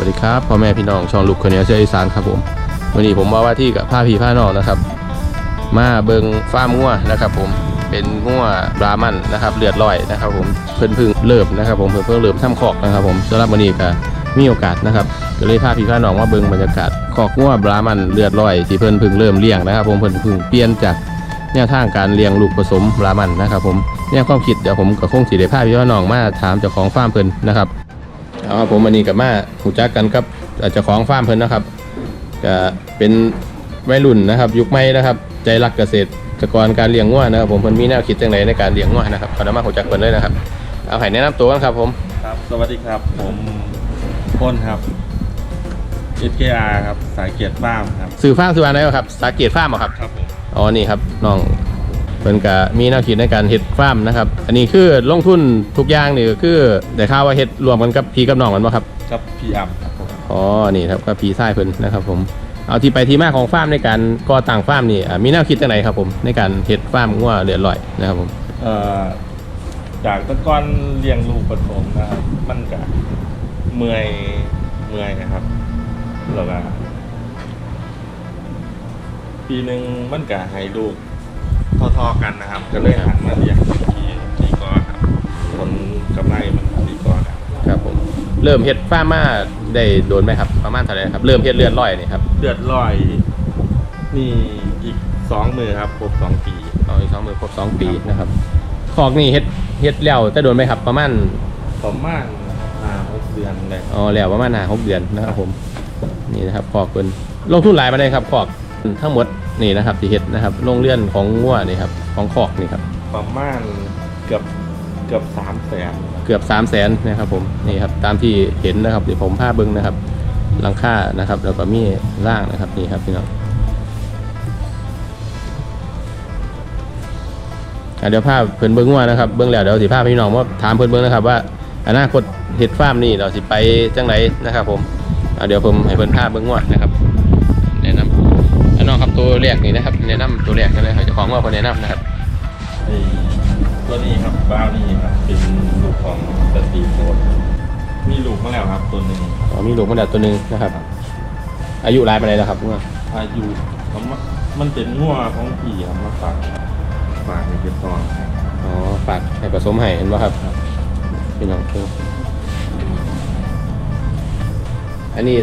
วัสดีครับพ่อแม่พี่น้องช่องลูกคนนี้เชื้ออีสานครับผมวันนี้ผมมาว่าที่กับผ้าพีผ้านอกนะครับ มาเบิงฟาร์มงัวนะครับผมเป็นงัวบรามันนะครับเลือดลอยนะครับผมเพิ่นเพึ่งเริ่มนะครับผมเพิ่นเพิ่งเริ่มทำคอกนะครับผมสำหรับวันนี้ก็มีโอกาสนะครับก็เลยพาพี่พาน้องมาเบิงบรรยากาศคอกงัวบรามันเลือดลอยที่เพิ่นเพึ่งเริ่มเลี้ยงนะครับ ผมเพิ่นเพึ่งเปลี่ยนจากแนวทางการเลี้ยงลูกผสมบรามันนะครับ ผมแนวความคิดเดี๋ยวผมก็คงสิได้พาพี่พาน้องมาถามเจ้าของฟาร์มเพิ่นนะครับ เอาครับผมวันนี้กับมาหูจักกันกับเจ้าของฟาร์มเพิ่นนะครับก็เป็นวัยรุ่นนะครับ ยุคใหม่นะครับ ใจรักเกษตรกรการเลี้ยงงัวนะครับ ผมเพิ่นมีแนวคิดจังไดในการเลี้ยงงัวนะครับขอน้ำมาหูจักเพิ่นเลยนะครับ เอาให้แนะนำตัวกันครับผมครับ สวัสดีครับ ผมพ้นครับ FKR ครับ สายเกียรติฟาร์มครับสื่อฟาร์มสื่ออะไรครับ สาเกตฟาร์มเหรอครับ ครับผม อ๋อนี่ครับน้อง เพิ่นก็มีแนวคิดในการเฮ็ดฟาร์มนะครับ อันนี้คือลงทุนทุกอย่างนี่ก็คือได้ข่าวว่าเฮ็ดรวมกันกับพี่กับน้องกันบ่ครับ ครับพี่อัมครับผมอ๋อ นี่ครับก็พีไส้เพิ่นนะครับผม เอาที่ไปที่มาของฟาร์มในการก่อตั้งฟาร์มนี่อ่ามีแนวคิดจังไหนครับผมในการเฮ็ดฟาร์มงัวเลือดลอยนะครับผม เอ่อจากแตะก้อนเลี้ยงลูกผสมนะครับมันก็เมื่อยเมื่อยนะครับแล้วก็ปีหนึ่งมันก็ให้ลูก ทอๆกันนะครับ ก็เลยหันมาเลี้ยงที่ที่กอครับผลกำไรมันดีกว่าครับครับผม เริ่มเฮ็ดฟาร์มมาได้โดนไหมครับ ประมาณเท่าไหร่ครับ เริ่มเฮ็ดเลือดลอยนี่ครับเดือดลอยนี่อีกสองมือครับครบสองปีเอาอีกสองมือครบสองปีนะครับคอกนี่เฮ็ดเฮ็ดแล้วจะโดนไหมครับ ประมาณประมาณห้าหกเดือนเลยอ๋อแล้วประมาณห้าหกเดือนนะครับผมนี่นะครับคอกเพิ่นลงทุนหลายมาได้ครับคอกทั้งหมด นี่นะครับที่เฮ็ดนะครับโรงเรือนของงัวนี่ครับของคอกนี่ครับประมาณเกือบเกือบสามแสนเกือบ3 0 0แสนนะครับผมนี่ครับตามที่เห็นนะครับเดี๋ยวผมพาเบิ้งนะครับหลังคานะครับ แล้วก็มีร่างนะครับนี่ครับพี่น้องอะเดี๋ยวภาพเพิ่นเบิ้งว่านะครับเบิ้งแล้วเดี๋ยวสิภาพพี่น้องว่าถามเพิ่นเบิ้งนะครับว่าอนาคตเห็ดฟาร์มนี่เราสิไปจังไหนนะครับ ผมอะเดี๋ยวผมให้เพิ่นภาพเบิ้งว่านะครับแนะนำอั นน้องครับตัวแรกนี่นะครับแนะนำตัวแรกกันเลยให้เจ้าของว่าเพิ่นแนะนำนะครับไอ้ตัวนี้ครับบ้าวนี่ครับเป็นลูกของสตรีโฟนมีลูกมาแล้วครับตัวหนึ่งอ๋อมีลูกมาแล้วตัวหนึงนะครับ อายุรายไปไหนแล้วครับว่าอายุผมว่ามันเป็นงัวของผีครับมาฝากฝากในเก็บตอนอ๋อฝากให้ผสมให้เห็นป่ะครับพี่น้องคืออันนี้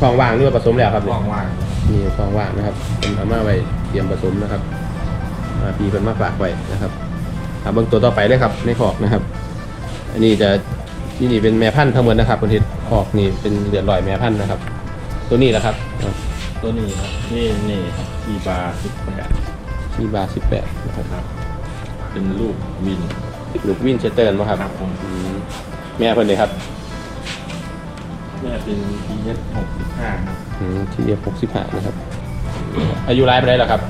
ทองว่างหรือว่าผสมแล้วครับเนี่ยว่าง นี่ทองว่างนะครับเป็นอาม่าไว้เตรียมผสมนะครับมาปีเป็นมาฝากไว้นะครับครับเบื้องตัวต่อไปเลยครับในขอกนะครับ อันนี้จะนี่นี่เป็นแม่พันธุ์ทั้งหมดนะครับคุณทิศขอกนี่เป็นเลือดลอยแม่พันธุ์นะครับ ตัวนี้แหละครับๆตัวนี้ครับนี่นี่ครับทีบาร์สิบแปดที่บาสิบแปดนะครับครับเป็นลูกวินลูกวินเชสเตอร์นะครับครับผมอืมแม่เพิ่นเลยครับ แม่เป็นทีเอสหกสิบห้าครับทีเอฟหกสิบห้านะครับ อายุรายไปได้หรอครับ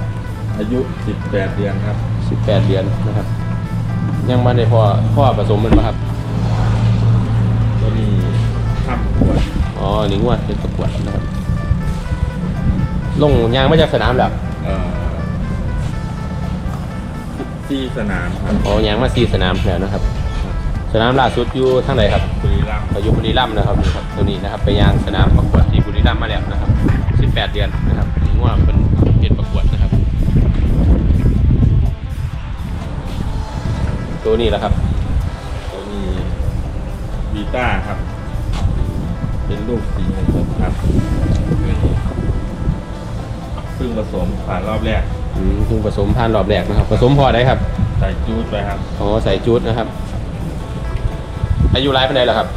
อายุสิบแปดเดือนครับสิบแปดเดือนนะครับ ยังมาในพ่อพ่อผสมมันปะครับ ตัวนี้ทำขวดอ๋อนี่งวดเป็นประกวดนะครับ ลงยางมาจากสนามแล้วเอ่อที่สนามครับอ๋อยางมาซีสนามแล้วนะครับ สนามล่าสุดอยู่ทางไหนครับ บุ รีรัมย์อยู่บุรีรัมย์นะครับนี่ครับตัวนี้นะครับไปยางสนามประกวดที่บุรีรัมย์มาแล้วนะครับสิบแปดเดือนนะครับนี่งวดเป็นเกณฑ์ประกวดนะครับ ตัวนี้แหละครับ ตัวนี้บีต้าครับ เป็นลูกสีของผมครับเพิ่งผสมผ่านรอบแรกอืมเพิ่งผสมพันธุ์รอบแรกนะครับผสมพอได้ครับ ใส่จูดไปครับอ๋อใส่จูดนะครับ อายุรายเป็นไงล่ะครับ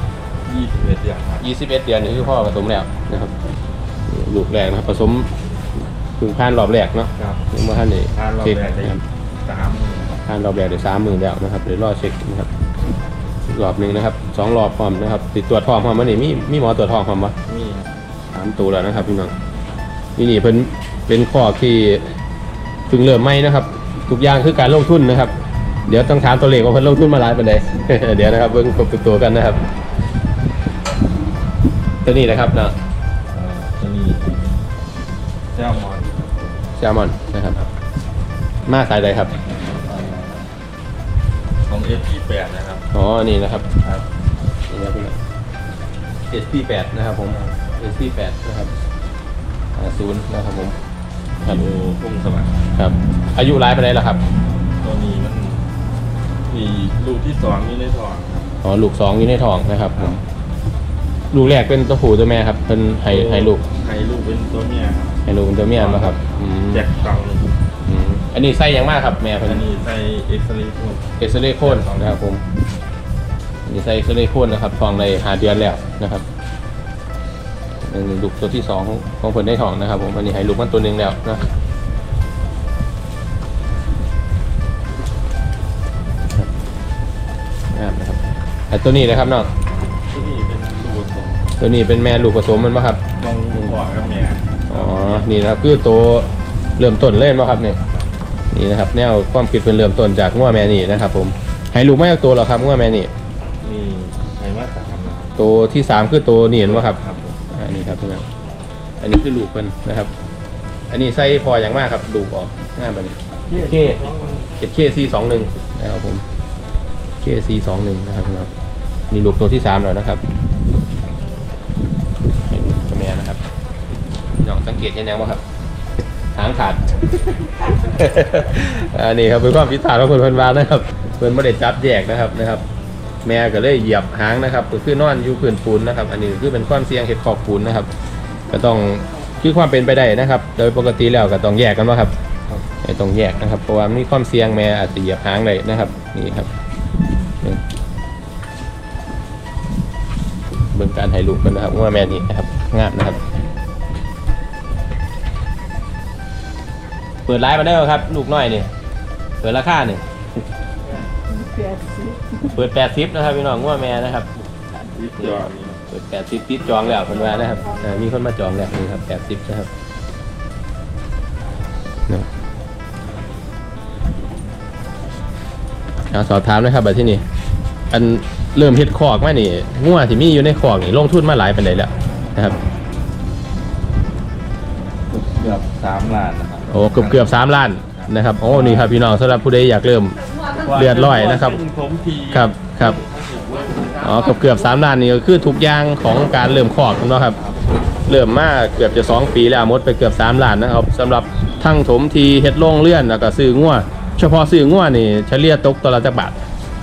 21เดือนครับยี่สิบเอ็ดเดือนนี่คือพ่อผสมแล้วนะครับลูกแรกนะครับผสมถึงพันรอบแรกเนาะครับยังไม่ทันได้ผ่านรอบเช็คแรกได้นะครับสามหมื่นพันรอบแรกเดี๋ยวสามหมื่นแล้วนะครับเดี๋ยวรอเช็คนะครับอีกรอบหนึ่งนะครับสองรอบพร้อมนะครับ ติดตัวจทองพร้อมมั้ยนี่มีมีหมอตรวจทองพร้อมปะนี่สามตัวแล้วนะครับพี่น้องนี่นี่เป็นเป็นข้อที่เพิ่งเริ่มไม่นะครับ ทุกอย่างคือการลงทุนนะครับ เดี๋ยวต้องถามตัวเลขว่าเพิ่นลงทุนมาหลายปานใด เดี๋ยวนะครับเบิ่งครบทุกตัวกันนะครับ ตัวนี้นะครับเนาะเอ่อตัวนี้แซลมอนแซลมอนนะครับ มาสายใดครับ ของ f 8นะครับ อ๋อ นี่นะครับครับ นี่ครับพี่น้อง SP8 นะครับผม SP8 นะครับศูนย์นะครับผม ครับ อยู่พุ่งสวัสดิ์ครับ อายุร้ายไปไหนแล้วครับ ตัวนี้มัน มีลูกที่สองนี่ในท้องครับอ๋อลูกสองอยู่ในท้องนะครับผมลูกแรกเป็นตัวผู้ตัวแม่ครับเป็นไฮไฮลูกไฮลูกเป็นตัวเมียครับไฮลูกเป็นตัวเมียมาครับอืมแจ็คกล่องอืมอันนี้ไส้ยังมากครับ แม่อัเพิ่นนนี้ใส่เอ็กซ์เรย์พุ่งเอ็กซเรย์โคนนะครับผมอันนี้ไส้เอ็กซเรย์โคนนะครับท้องในหาเดือนแล้วนะครับอันนี้ลูกตัวที่สองของของเพิ่นได้ท้องนะครับ ผมอันนี้ให้ลูกมันตัวหนึ่งแล้วนะ ครับนะครับไอ้ตัวนี้นะครับน้องที่นี่เป็นลูกผสมตัวนี้เป็นแม่ลูกผสมมันปะครับลองพ่อกับแม่อ๋อนี่นะครับคือตัวเริ่มต้นเล่นปะครับเนี่ยนี่นะครับ แนวความคิดเป็นเริ่มต้นจากงัวแม่นี่นะครับ ผมให้ลูกไม่เอาตัวหรอกครับงัวแม่นี่นี่ใช้มาตรฐานนะครับตัวที่สามคือตัวนี่เห็นปะครับครับผมอันนี้ครับพี่น้องอันนี้คือลูกเพิ่นนะครับ อันนี้ใส่พออย่างมากครับลูกออกง่ายแบบนี้เคเจ็ดเคซีสองหนึ่งนะครับผม เคซีสองหนึ่งนะครับพี่น้องนี่ลูกตัวที่สามแล้วนะครับให้ลูกตัวแม่นะครับพี่น้องสังเกตเห็นยังบ่ครับหางขาดอันนี้ครับเป็นความพิถานของคนเพิ่นวานนะครับเพิ่นไม่ได้จับแยกนะครับนะครับ แม่ก็เลยเหยียบหางนะครับก็คือนอนอยู่พื้นปูนนะครับ อันนี้คือเป็นความเสี่ยงเห็ดขอบปูนนะครับ ก็ต้องคือความเป็นไปได้นะครับ โดยปกติแล้วก็ต้องแยกกันว่าครับไม่ต้องแยกนะครับเพราะว่ามีความเสี่ยงแม่อาจจะเหยียบหางเลยนะครับนี่ครับ บิ่งการให้ลูกกันนะครับว่าแม่นี่นะครับงามนะครับ เปิดไลฟ์มาได้ไหมครับ ลูกน้อยนี่เปิดราคานี่เปิดแปดซิปนะครับพี่น้องว่าแม่นะครับที่ยอดนี่เปิดแปดซิปติดจองแล้วคนว่านะครับอ่ามีคนมาจองแล้วนี่ครับแปดซิปนะครับนะเอาสอบถามนะครับแบบที่นี่อัน เริ่มเฮ็ดคอกมานี่งัวที่มีอยู่ในคอกนี่ลงทุนมาหลายเป็นไดแล้วนะครับเกือบสามล้านนะครับโอ้เกือบเกือบสามล้านนะครับโอ้นี่ครับพี่น้องสำหรับผู้ใดอยากเริ่มเลือดร้อยนะครับเป็นผมทีครับครับอ๋อเกือบเกือบสามล้านนี่ก็คือทุกอย่างของการเริ่มคอกเนาะครับ เริ่มมาเกือบจะสองปีแล้วหมดไปเกือบสามล้านนะครับสำหรับทั้งถมทีเฮ็ดโล่งเลื่อนแล้วก็ซื้องัวเฉพาะซื้องัวนี่เฉลี่ยตกตัวละจักบาท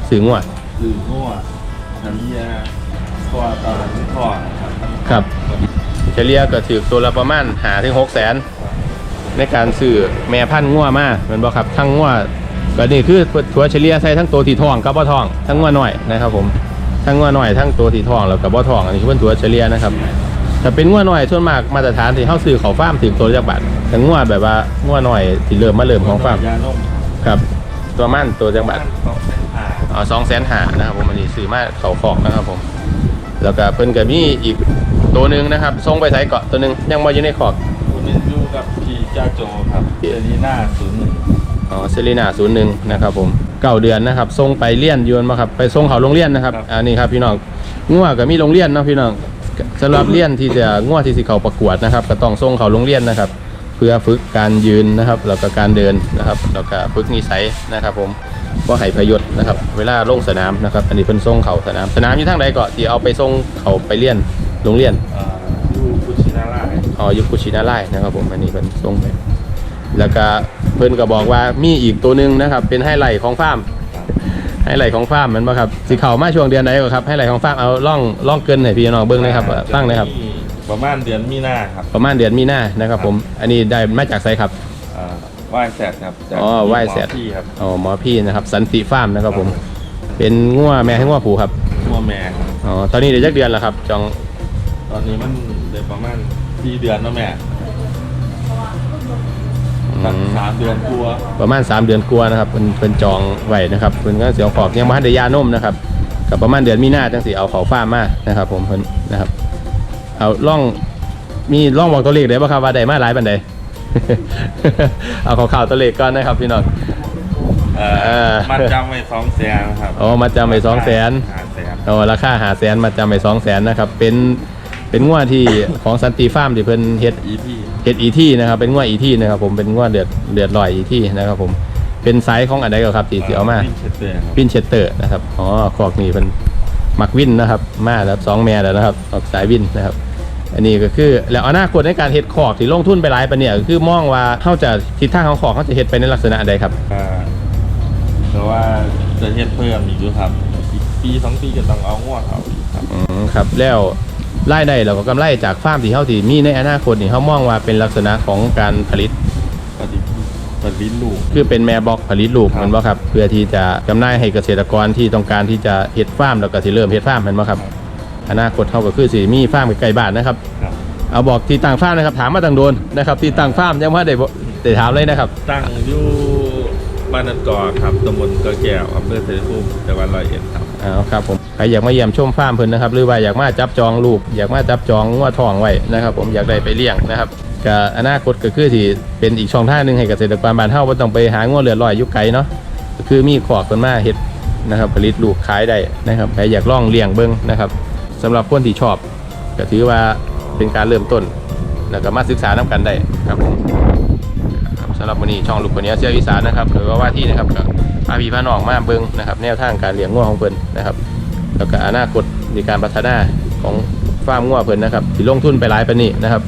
ซื้องัวคืองัว น้ำยาคอตอนนั้นคอนะครับครับ เฉลี่ยก็ถือตัวละประมาณหาถึงหกแสนในการซื้อแม่พันธุ์งัวมาเหมือนบอกครับทั้งงัวก็นี่คือถัวเฉลี่ยใส่ทั้งตัวที่ทองกับบ่ทอง ทั้งงัวน้อยนะครับผมทั้งงัวน้อยทั้งตัวที่ทองแล้วกับบ่ทองอันนี้คือเป็นถัวเฉลี่ยนะครับถ้าเป็นงัวน้อยส่วนมากมาตรฐานที่เฮาซื้อเขาฟาร์มถึงตัวละจักบาทแต่งัวแบบว่างัวน้อยที่เริ่มมาเริ่มของฟาร์มยานมครับ ตัวมั่นตัวจักบาทสองแสนห้าอ๋อ สองแสนหานะครับผมอันนี้ซื้อมาเขาขอกนะครับผม แล้วก็เพิ่นก็มีอีกตัวหนึ่งนะครับส่งไปใช้เกาะตัวหนึ่งยังมาอยู่ในขอกผมเป็นอยู่กับพี่จ้าโจครับเอลีน่าศูนย์หนึ่งอ๋อเซรีนาศูนย์หนึ่งนะครับผมเก้าเดือนนะครับส่งไปเรียนอยวนมาครับไปส่งเขาโรงเรียนนะครับอันนี้ครับพี่น้องงัวก็มีโรงเรียนเนาะพี่น้องสำหรับเรียนที่จะงัวที่สิเขาประกวดนะครับก็ต้องส่งเขาโรงเรียนนะครับ เพื่อฝึกการยืนนะครับแล้วก็การเดินนะครับแล้วก็ฝึกนิสัยนะครับ ผมว่าให้ประโยชน์นะครับ เวลาลงสนามนะครับ อันนี้เพิ่นส่งเขาสนามสนามอยู่ทางใดก็ที่เอาไปส่งเขาไปเรียนโรงเรียนอ่าอยู่กุชินาร่าอ๋อยุคกุชินาไลนะครับ ผมอันนี้เป็นส่งไปแล้วก็เพิ่นก็บอกว่ามีอีกตัวหนึ่งนะครับ เป็นไฮไลท์ของฟาร์มไฮไลท์ของฟาร์มแมันบ่ครับสิเข้ามาช่วงเดือนไหนก็ครับไฮไลท์ของฟาร์มเอาล่องล่องเกินให้พี่น้องเบิ่งนะครับว่าฟังนะครับ ประมาณเดือนมีนาครับประมาณเดือนมีนานะครับผม อันนี้ได้มาจากไสครับอ่าว่ายแสดครับจากอ๋อว่ายแสดหมอพี่ครับอ๋อหมอพี่นะครับ สันติฟาร์มนะครับผม เป็นงัวแม่ให้งัวผูครับงัวแม่ครับอ๋อตอนนี้เดี๋ยวจักเดือนแล้วครับจองตอนนี้มันเดือนประมาณสี่เดือนแล้วแม่อืสักมสามเดือนกลัวาประมาณ 3 เดือนกลัวานะครับเป็นเป็นจองไว้นะครับเป็นก็เสียวขอบยังมาให้ได้ยานมนะครับกับประมาณเดือนมีนาจังสิเอาเขาฟาร์มมานะครับ ผมเพิ่นนะครับ เอาล่องมีล่องบอกตัวเลขได้ป่ะครับว่าได้มาหลายปันใด เอาข่าวๆตัวเลขก่อนนะครับพี่น้อง เอ่เอ่ออมันจำไว้สองแสนครับอ๋อมาจำไปสองแสนหาแสนเอาราคาหาแสนมาจำไปสองแสนนะครับ เป็นเป็นงวดที่ของสันติฟาร์มที่เพิ่นเฮ็ด อีที่เฮ็ดอีที่นะครับเป็นงวดอีที่นะครับผมเป็นงวดเดือดเดือดลอยอีที่นะครับผมเป็นไซส์ของอันใดก็ครับที่ที่เอามาวิ่งเชสเตอร์ครับพินเชสเตอร์นะครับอ๋อคอกนี่เป็นมักวินนะครับ มาแล้วสองแม่แล้วนะครับออกสายวินนะครับ อันนี้ก็คือแล้วอนาคตในการเฮ็ดขอกที่ลงทุนไปหลายปานเนี่ยก็คือมองว่าเขาจะทิศทางของขอกเขาจะเฮ็ดไปในลักษณะใดครับอ่าแต่ว่าจะเฮ็ดเพิ่มอีกอยู่ครับอีกปีสองปีก็ต้องเอาง้อเขาอีกครับ อืมครับแล้วรายได้เราก็กำไรจากฟาร์มที่เขาที่มีในอนาคตนี่เขามองว่าเป็นลักษณะของการผลิต ปฏิปฏิลูก คือเป็นแม่บล็อกผลิตลูกครับ แมันบ่ครับ เพื่อที่จะจำหน่ายให้เกษตรกรที่ต้องการที่จะเฮ็ดฟาร์มแล้วก็สิเริ่มเฮ็ดฟาร์มแมันบ่ครับ อนาคตเขาก็คือสิมีฟาร์มใกล้ๆบ้านนะครับ ครับ เอาบอกที่ตั้งฟาร์มนะครับ ถามมาตั้งโดนนะครับ ที่ตั้งฟาร์มยังว่าได้บ่ได้ถามเลยนะครับ ตั้งอยู่บ้านนันกอครับตำบลกระแก้วอำเภอเสรีภูมิจังหวัดร้อยเอ็ดครับ เอาครับผมใครอยากมาเยี่ยมชมฟาร์มเพิ่นนะครับ หรือว่าอยากมาจับจองลูก อยากมาจับจองงัวทองไว้นะครับ ผมอยากได้ไปเลี้ยงนะครับก็อนาคตก็คือที่เป็นอีกช่องทางหนึงให้เกษตรกรบ้านเฮาบ่ต้องไปหางัวเลือดลอยอยู่ไกลเนาะก็คือมีขอกเพิ่นมาเฮ็ดนะครับ ผลิตลูกขายได้นะครับใครอยากลองเลี้ยงเบิ่งนะครับ สำหรับคนที่ชอบก็ถือว่าเป็นการเริ่มต้นแล้วก็มาศึกษานํกันได้ครับผมสำหรับวันนี้ช่องลูกคนนี้เสียวิสานนะครับหรือว่าว่าที่นะครับกับพาพีพานองมาเบิงนะครับ แนวทางการเลี้ยงงัวของเพิ่นนะครับ แล้วก็อนาคตในการพัฒนาของฟาร์มงัวเพิ่นนะครับที่ลงทุนไปหลายปานนี้นะครับ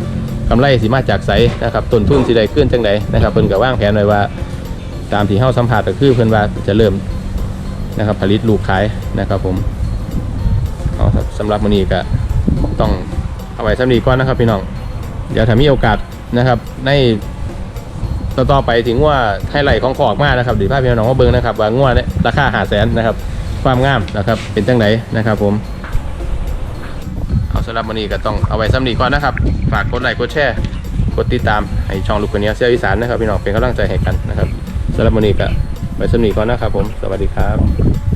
กำไรสิมาจากไสนะครับต้นทุนสิได้ขึ้นจังไดนะครับเพิ่นก็วางแผนไว้ว่าตามที่เฮาสัมภาษณ์ก็คือเพิ่นว่าจะเริ่มนะครับผลิตลูกขายนะครับผม สำหรับวันนี้ก็ต้องเอาไว้สำนีก่อนนะครับพี่น้อง เดี๋ยวถ้ามีโอกาสนะครับ ในต่อต่อไปถึงว่าให้ไหลของขอกมากนะครับดีภาพพี่น้องมาเบิ้งนะครับว่างัวเนี่ยราคาหาแสนนะครับ ความงามนะครับ เป็นจังไหนนะครับ ผม เอาสำหรับวันนี้ก็ต้องเอาไว้สำนีก่อนนะครับ ฝากกดไลค์กดแชร์กดติดตามให้ช่องลูกคนนี้เสียวิสานนะครับพี่น้องเป็นกำลังใจให้กันนะครับสำหรับวันนี้ก็ไว้สำนีก่อนนะครับผม สวัสดีครับ